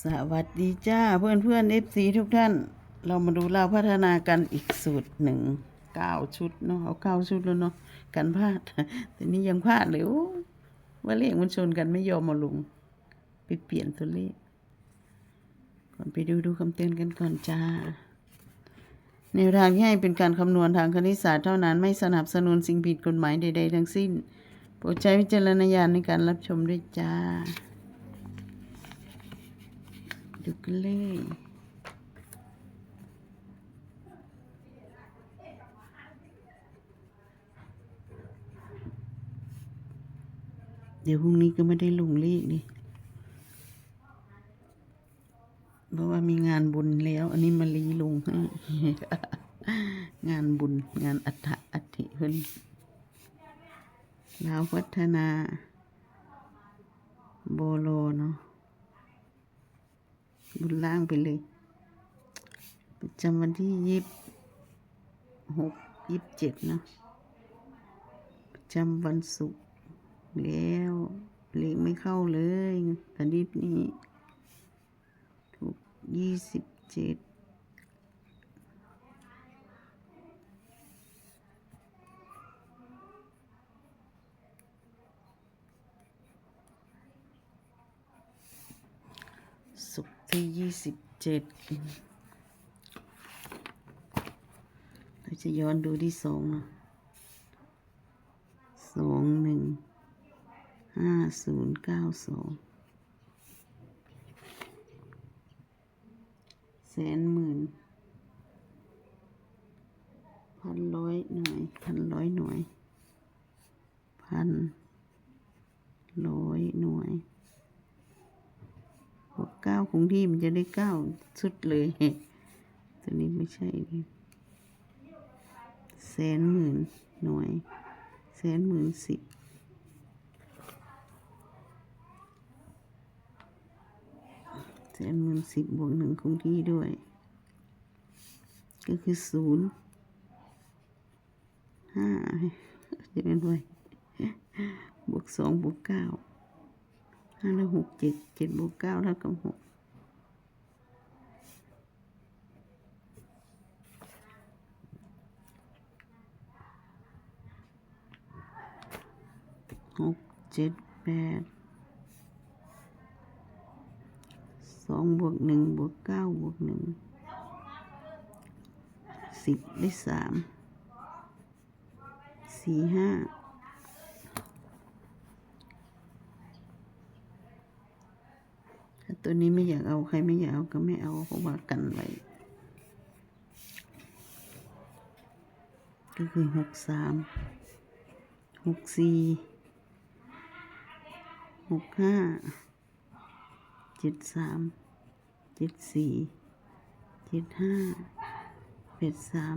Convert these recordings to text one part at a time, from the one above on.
สวัสดีจ้าเพื่อนเพื่อนเอฟซีทุกท่าน เรามาดูเราพัฒนากันอีกสูตรหนึ่งเก้าชุดเนาะเอาเก้าชุดแล้วเนาะกันพลาดแต่นี้ยังพลาดเลยโอ้ว่าเลขมันชนกันไม่ยอมมาลงไปเปลี่ยนตัวเลขก่อนไปดูดูคำเตือนกันก่อนจ้าแนวทางที่ให้เป็นการคำนวณทางคณิตศาสตร์เท่านั้นไม่สนับสนุนสิ่งผิดกฎหมายใด ๆ ทั้งสิ้นโปรดใช้วิจารณญาณในการรับชมด้วยจ้า ดูกันเลยเดี๋ยวพรุ่งนี้ก็ไม่ได้ลงเลขนี่ เพราะว่ามีงานบุญแล้ว อันนี้มาลีลงให้ งานบุญงานอัฐอัฐิเพิ่นลาวพัฒนา โบโลเนาะ บุญล่างไปเลยประจำวันที่ยี่สิบหกยี่สิบเจ็ดนะประจำวันศุกร์แล้วเลขไม่เข้าเลยอาทิตย์นี้ถูกยี่สิบเจ็ดศุกร์ ที่ยี่สิบเจ็ดเราจะย้อนดูที่สองสองหนึ่งห้าศูนย์เก้าสองแสนหมื่นพันร้อยหน่วยพันร้อยหน่วยพันร้อยหน่วย เก้าคงที่มันจะได้เก้าสุดเลย ตัวนี้ไม่ใช่แสนหมื่นหน่วย แสนหมื่นสิบแสนหมื่นสิบบวกหนึ่งคงที่ด้วย ก็คือศูนย์ห้าจะเป็นไว้บวกสองบวกเก้าห้าแล้วหกเจ็ดเจ็ดบวกเก้าเท่ากับหก หกเจ็ดแปดสองบวกหนึ่งบวกเก้าบวกหนึ่งสิบได้สามสี่ห้าถ้าตัวนี้ไม่อยากเอาใครไม่อยากเอาก็ไม่เอาเพราะว่ากันไว้ก็คือหกสามหกสี่ หกห้าเจ็ดสามเจ็ดสี่เจ็ดห้าแปดสาม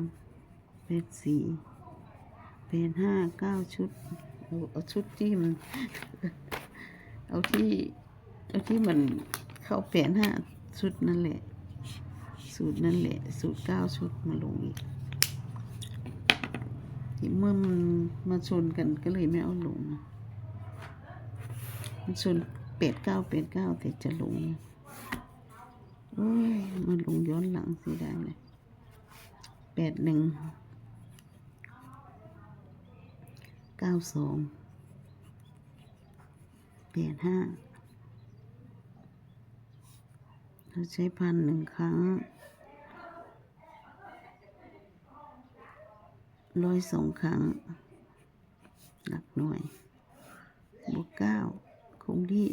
แปดสี่แปดห้าเก้าชุดเอาเอาชุดที่มันเอาที่เอาที่มันเข้าแปดห้าชุดนั่นแหละ สูตรนั่นแหละ สูตรเก้าชุดมาลงอีกที่เมื่อมันมาชนกันก็เลยไม่เอาลงมั นชนเป็ดเก้าเป็ดเก้าแต่จะลงโอ้ยมันลงย้อนหลังสียดายเลยแปดหนึ่งเก้าสองแปดห้าเราใช้พันหนึ่งครั้งร้อยสองครั้ง หลักหน่วย บวกเก้า คงที่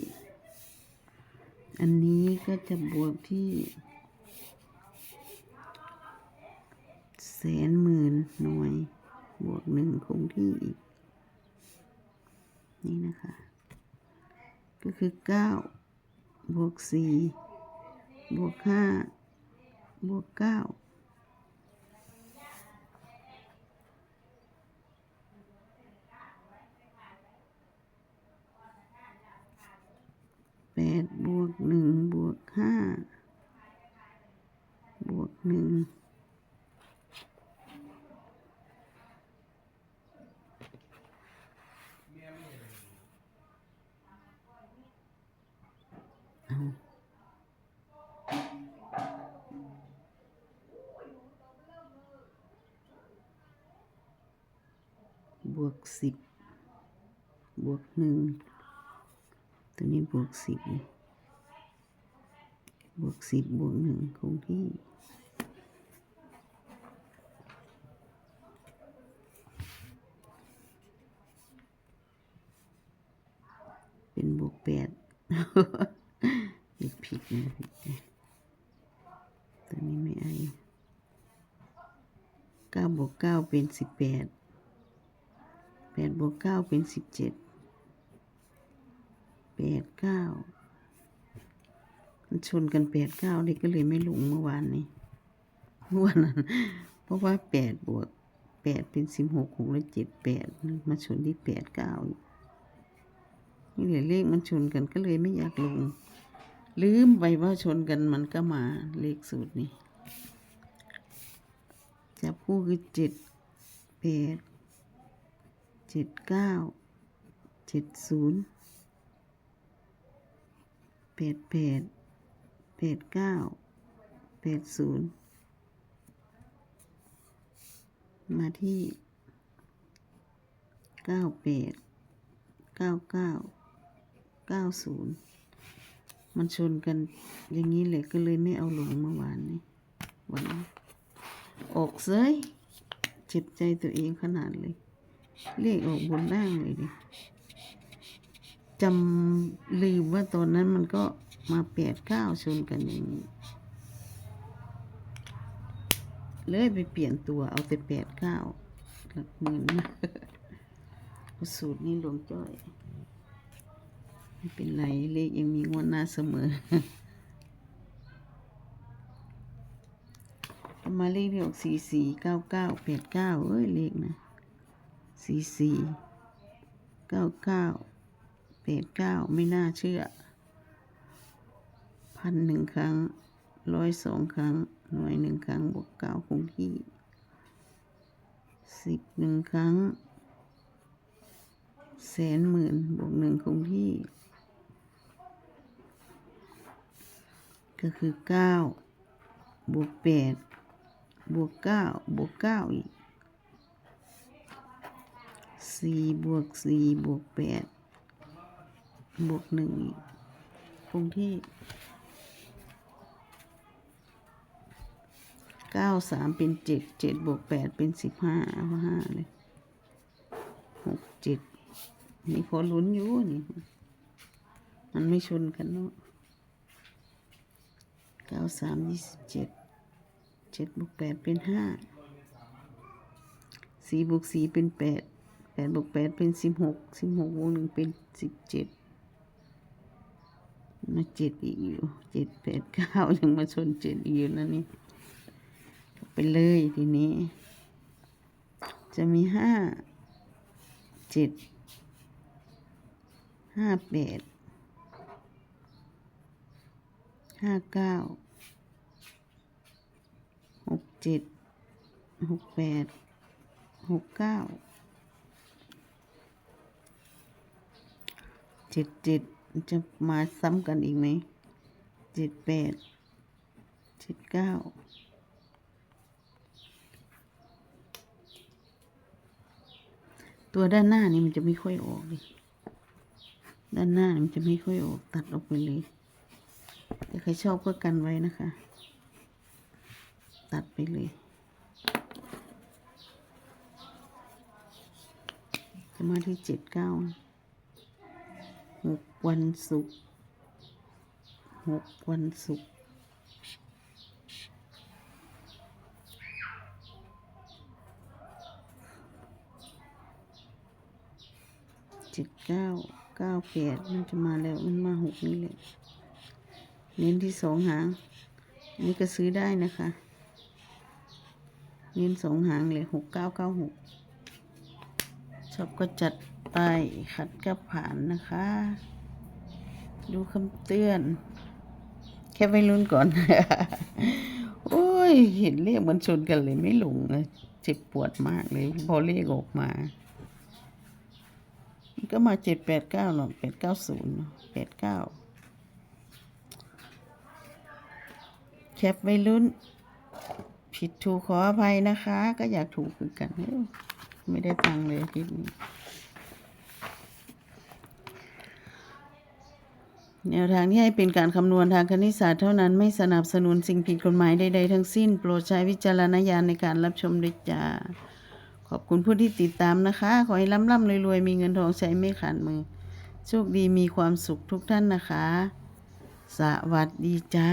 อันนี้ก็จะบวกที่แสนหมื่นหน่วย บวกหนึ่งคงที่อีก นี่นะคะ ก็คือ 9 บวก 4 บวก 5 บวก 9 ดบวกหนึ่งบวกห้าบวกหนึ่งบวกสิบบวกหนึ่ง ตัวนี้บวกสิบบวกสิบบวกหนึ่งคงที่ เป็นบวกแปดผิดผิดนะผิดนะตัวนี้ไม่ไอเก้าบวกเก้าเป็นสิบแปดแปดบวกเก้าเป็นสิบเจ็ด แปดเก้ามันชนกันแปดเก้าเด็กก็เลยไม่หลงเมื่อวานนี้เมื่อวานนั้นเพราะว่าแปดบวกแปดเป็นสิบหกหกและเจ็ดแปดมาชนที่แปดเก้านี่เหลือเลขมันชนกันก็เลยไม่อยากลง ลืมไปว่าชนกันมันก็มาเลขสูตรนี้จับคู่คือเจ็ดแปดเจ็ดเก้าเจ็ดศูนย์ แปดแปดแปดเก้าแปดศูนย์มาที่เก้าแปดเก้าเก้าเก้าศูนย์มันชนกันอย่างนี้เลยก็เลยไม่เอาลงเมื่อวานนี้วันนี้ออกเซยเจ็บใจตัวเองขนาดเลย เลขออกบนล่างเลยดิ จำลืมว่าตอนนั้นมันก็มาแปดเก้าชนกันอย่างนี้ เลยไปเปลี่ยนตัวเอาแต่แปดเก้าหลักหมื่นนะสูตรนี้หลวงจ้อย ไม่เป็นไร เลขยังมีงวดหน้าเสมอมาเลขที่ออกสี่สี่เก้าเก้าแปดเก้าเอ้ยเลขนะสี่สี่เก้าเก้า แปดเก้าไม่น่าเชื่อ พันหนึ่งครั้งร้อยสองครั้ง หน่วยหนึ่งครั้งบวกเก้าคงที่สิบหนึ่งครั้ง แสนหมื่นบวกหนึ่งคงที่ ก็คือเก้าบวกแปดบวกเก้าบวกเก้าอีกสี่บวกสี่บวกแปด บวกหนึ่งคงที่เก้าสามเป็นเจ็ดเจ็ดบวกแปดเป็นสิบห้าเอาห้าเลยหกเจ็ดนี่พอลุ้นอยู่นี่ มันไม่ชนกันเนาะเก้าสามยี่สิบเจ็ดเจ็ดบวกแปดเป็นห้าสี่บวกสี่เป็นแปดแปดบวกแปดเป็นสิบหกสิบหกบวกหนึ่งเป็นสิบเจ็ด มาเจ็ดอีกอยู่เจ็ดแปดเก้ายังมาชนเจ็ดอีกอยู่นะนี่ไปเลยทีนี้ จะมีห้าเจ็ดห้าแปดห้าเก้าหกเจ็ดหกแปดหกเก้าเจ็ดเจ็ด จะมาซ้ำกันอีกไหมเจ็ดแปดเจ็ดเก้าตัวด้านหน้านี่มันจะไม่ค่อยออกเลยด้านหน้านี่มันจะไม่ค่อยออกตัดออกไปเลยแต่ใครชอบก็กันไว้นะคะ ตัดไปเลยจะมาที่เจ็ดเก้า หกวันศุกร์หกวันศุกร์เจ็ดเก้าเก้าแปดมันจะมาแล้วมันมาหกนี่แหละเน้นที่สองหางอันนี้ก็ซื้อได้นะคะ เน้นสองหางเลยหกเก้าเก้าหก ชอบก็จัดไปขัดก็ผ่านนะคะ ดูคำเตือน แค่ไปรุ่นก่อน โอ้ย เห็นเลขมันชนกันเลยไม่หลงเลยเจ็บปวดมากเลย พอเลขออกมา มันก็มาเจ็ดแปดเก้าหรอกแปดเก้าศูนย์แปดเก้าแคปไว้ลุ้นผิดถูกขออภัยนะคะ ก็อยากถูกคือกันเด้อ ไม่ได้ตังเลยอาทิตย์นี้แนวทางที่ให้เป็นการคำนวณทางคณิตศาสตร์เท่านั้นไม่สนับสนุนสิ่งผิดกฎหมายใดๆทั้งสิ้น โปรดใช้วิจารณญาณในการรับชมด้วยจ้า ขอบคุณผู้ที่ติดตามนะคะ ขอให้ร่ำร่ำรวยๆ มีเงินทองใช้ไม่ขาดมือ โชคดีมีความสุขทุกท่านนะคะ สวัสดีจ้า